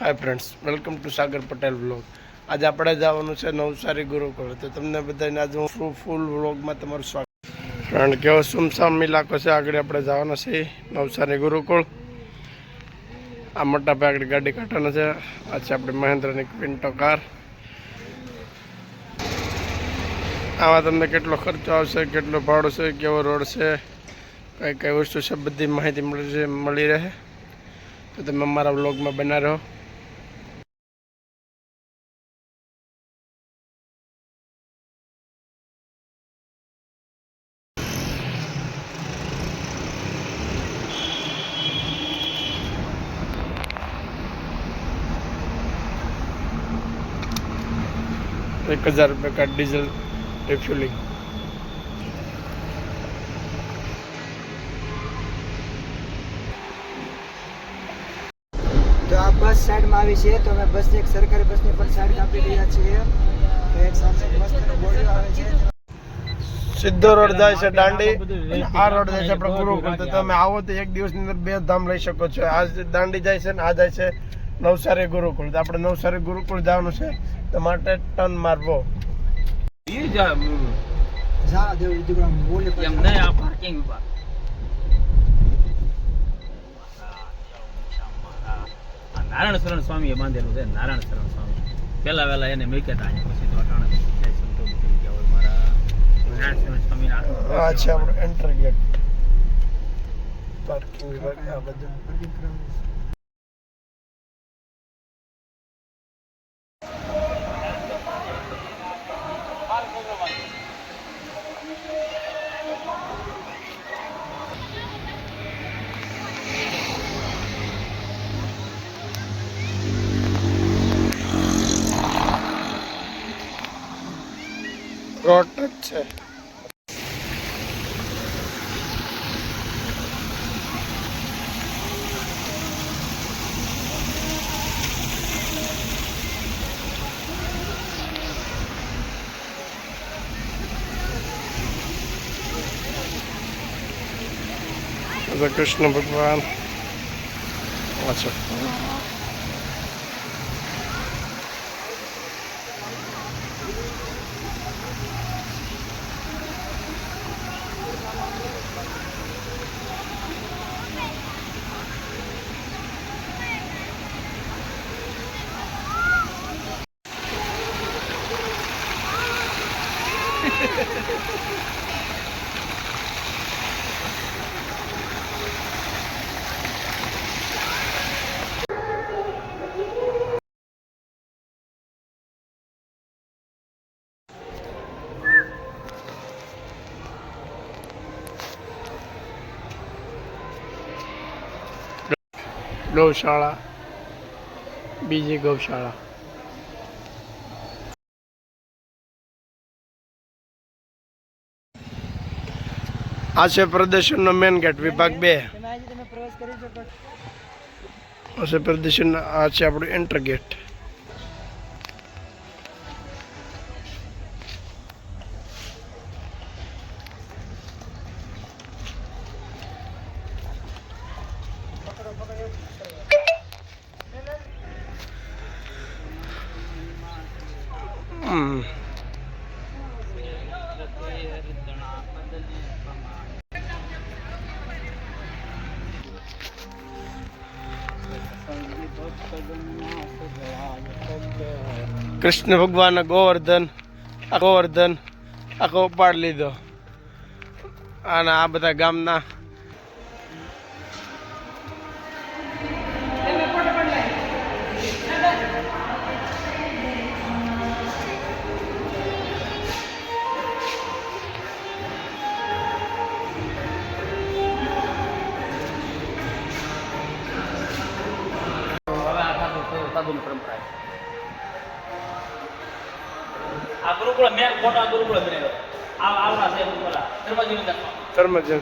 Hi friends welcome to Sagar Patel vlog આજે આપણે જવાનું છે નવસારી ગુરુકુળ. તો તમને બધાને આજે હું ફૂલ વ્લોગમાં તમારું સ્વાગત ફ્રેન્ડ કેવો સુમસામ ઇલાકો છે, આગળ આપણે જવાના છે નવસારી ગુરુકુળ. આ મોટા ભાઈ આગળ ગાડી કાઢવાના છે. આ છે આપણે મહેન્દ્રની ક્વિન્ટો કાર. આમાં તમને કેટલો ખર્ચો આવશે, કેટલો ભાડો છે, કેવો રોડ છે કઈ કઈ વસ્તુ છે, બધી માહિતી મળી રહે તો તમે અમારા વ્લોગમાં બના રહો. એક હજાર રૂપિયા કા ડીઝલ રિફ્યુલિંગ બસ સાઈડમાં આવી છે. તો અમે બસની એક સરકારી બસની પણ સાઈડ કાપી રહ્યા છીએ. એક સામે મસ્ત બોર્ડ આવે છે. સીધો રોડ જાય છે દાંડી આ રોડ જાય છે આપણે ગુરુકુળ તો તમે આવો તો એક દિવસની અંદર બે ધામ લઈ શકો છો. આ દાંડી જાય છે ને આ જાય છે નવસારી ગુરુકુળ. તો આપણે નવસારી ગુરુકુલ જવાનું છે. તો માટે ટર્ન મારવો. એ જા જા દેવ દીકરા બોલે એમ નહીં આ પાર્કિંગ ઉપર આ નારાયણ શરણ સ્વામીએ બાંધેલું છે નારાયણ શરણ સ્વામી. પહેલા વહેલા એને મૂક્યા હતા અહીંયા પછી તો અટાણે જય સંતો બધી ગયા હોય મારા. નારાયણ શરણ સ્વામીના હાથમાં આ છે એન્ટર ગેટ પાર્કિંગ વિભાગ આ બધું. રોડ જ છે. કૃષ્ણ ભગવાન. અચ્છા ગૌશાળા બીજી ગૌશાળા. આ છે પ્રદર્શનનો મેન ગેટ વિભાગ બે. આ છે પ્રદર્શન આ છે આપણું એન્ટર ગેટ કૃષ્ણ ભગવાન ગોવર્ધન આ ગોવર્ધન આખો ઉપાડ લીધો અને આ બધા ગામના દત્ત ધર્મજન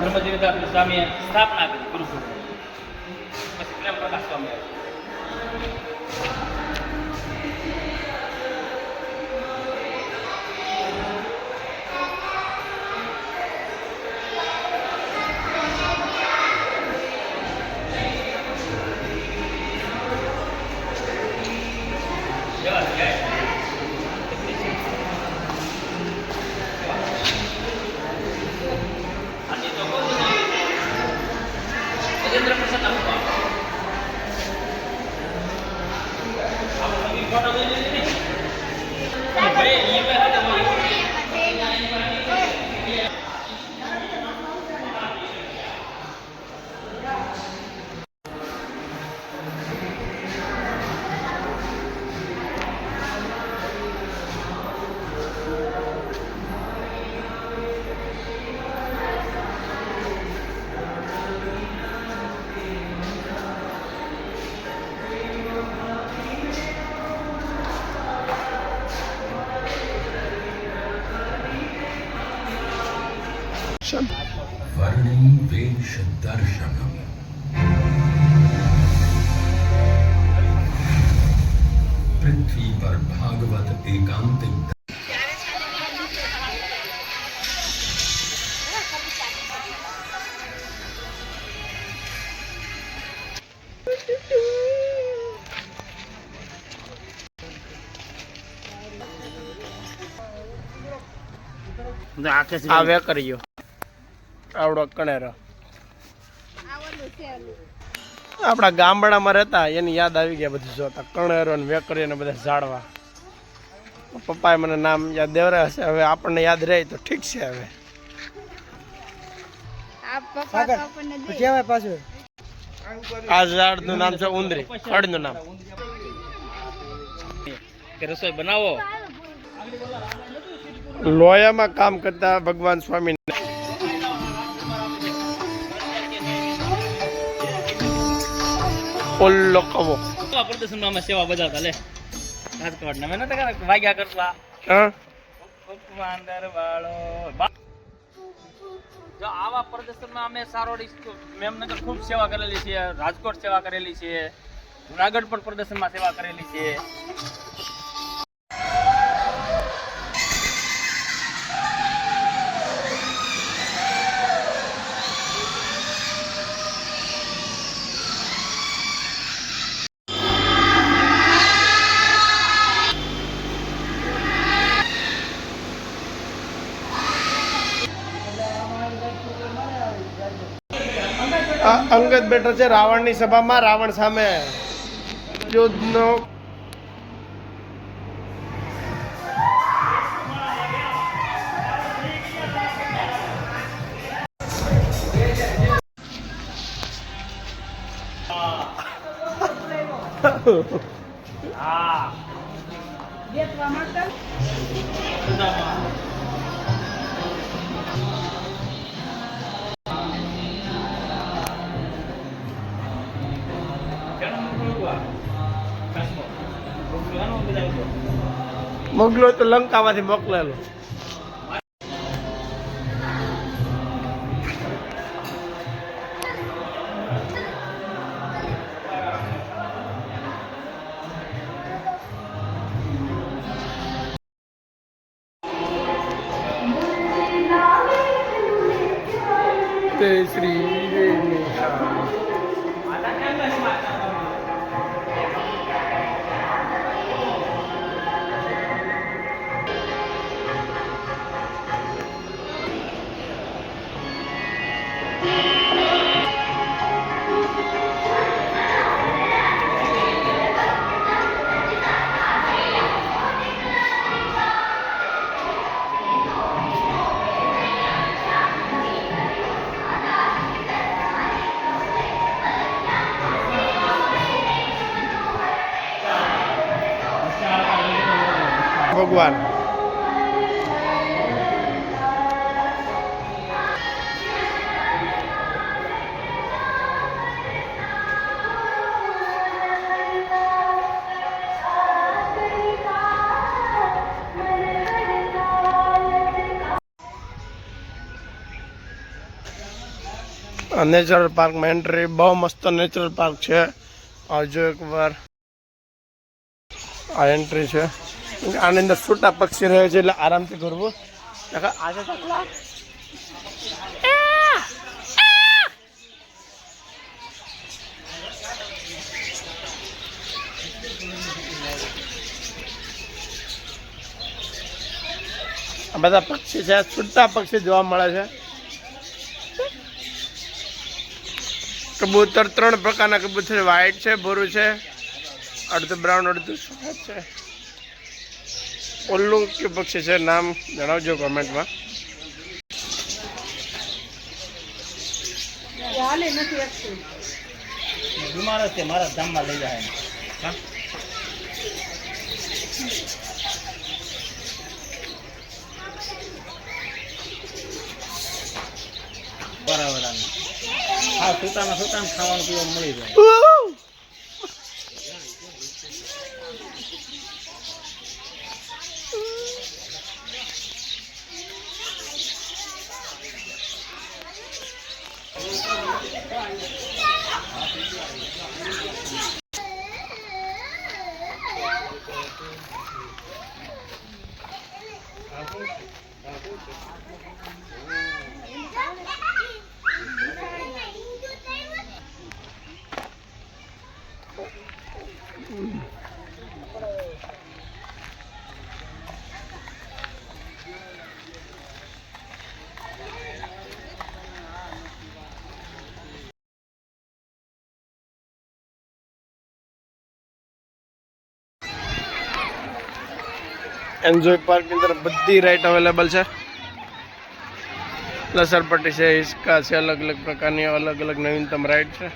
ધર્મજીવી દત્ત સ્વામીએ સ્થાપના કરી ગુરુકુળ પછી પ્રેમ પ્રકાશ સ્વામી વર્ણી વેશ દર્શનમ પૃથ્વી પર ભાગવત એકાંતિક આ વેકરીઓ આવડો કણેરો. આપણા ગામડામાં રહેતા એની યાદ આવી ગયા બધું જોતા. કણેરો ને વેકરી ને બધા ઝાડવા. પપ્પાએ મને નામ યાદ દેવરા હશે હવે આપણને યાદ રહે તો ઠીક છે હવે. આ ઝાડનું નામ છે ઉંદરી ખડનું નામ. કે રસોઈ બનાવો? લોયામાં કામ કરતા ભગવાન સ્વામી ઓલ્લો કવો. કેવા પ્રદર્શનમાં અમે સેવા બજાવતા લે. રાજકોટ ને મેં નતા વાગ્યા કરતા. હા? ઉપમાનદર વાળો જો આવા પ્રદર્શનમાં અમે સારોડી મેમનગર ખૂબ સેવા કરેલી છે. રાજકોટ સેવા કરેલી છે. જુનાગઢ પણ પ્રદર્શનમાં સેવા કરેલી છે. અંગત બેઠો છે રાવણની સભામાં રાવણ સામે. યુદ્ધનો હા. મોકલો તો લંકામાંથી મોકલેલો. ભગવાન. નેચરલ પાર્કમાં એન્ટ્રી બહુ મસ્ત નેચરલ પાર્ક છે. આવજો એકવાર. આ એન્ટ્રી છે. આની અંદર છૂટા પક્ષી રહે છે એટલે આરામથી કરવું આ બધા પક્ષી છે, છૂટા પક્ષી જોવા મળે છે. કબૂતર ત્રણ પ્રકારના કબૂતર વ્હાઈટ છે, ભૂરું છે, અડધું બ્રાઉન, અડધું સફેદ છે. ઓલ્લું કે પક્ષી છે નામ જણાવજો કોમેન્ટમાં. બીમાર છે મારા ધામમાં લઈ જાય. હા? બરાબર હા સુતાના સુતાને ખાવાનું પીવાનું મળી જાય. એન્જોય પાર્કની અંદર બધી રાઇડ અવેલેબલ છે. લસરપટ્ટી છે, હિસ્કા છે, અલગ અલગ પ્રકારની, અલગ અલગ નવીનતમ રાઈડ છે.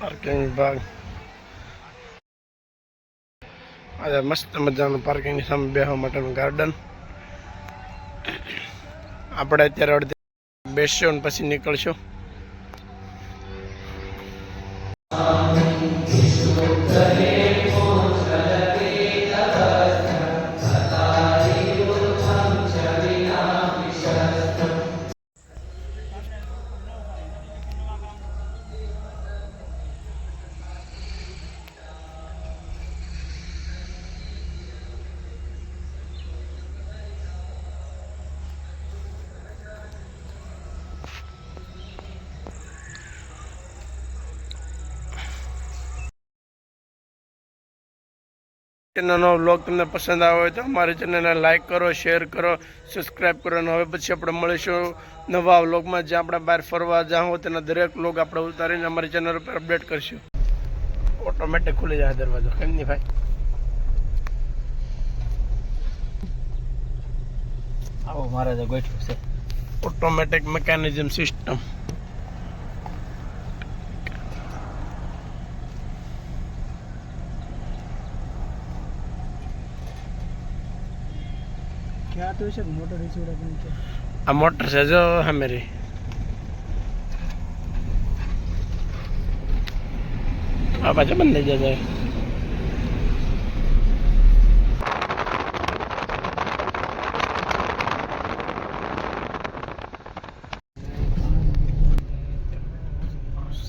પાર્કિંગ વિભાગ. આજે મસ્ત મજાનું પાર્કિંગની સામે બેસવા માટેનું ગાર્ડન આપણે અત્યારે અડધી બેસશો અને પછી નીકળશું. Um. ચેનલનો બ્લોગ તમને પસંદ આવ્યો હોય તો અમારી ચેનલને લાઇક કરો, શેર કરો સબસ્ક્રાઈબ કરો અને હવે પછી આપણે મળીશું નવા વ્લોગમાં જ્યાં આપણે બહાર ફરવા જાઉં હોય તેના દરેક વ્લોગ આપણે ઉતારીને અમારી ચેનલ ઉપર અપડેટ કરશું. ઓટોમેટિક ખુલી જાય દરવાજો. કેમ નહીં ભાઈ? આવો મહારાજે ગોઠવું છે. ઓટોમેટિક મિકેનિઝમ સિસ્ટમ ક્યાં છે મોટર રિસીવર આ મોટર છે જો હમેરી આ પાછા બંધ થઈ જશે.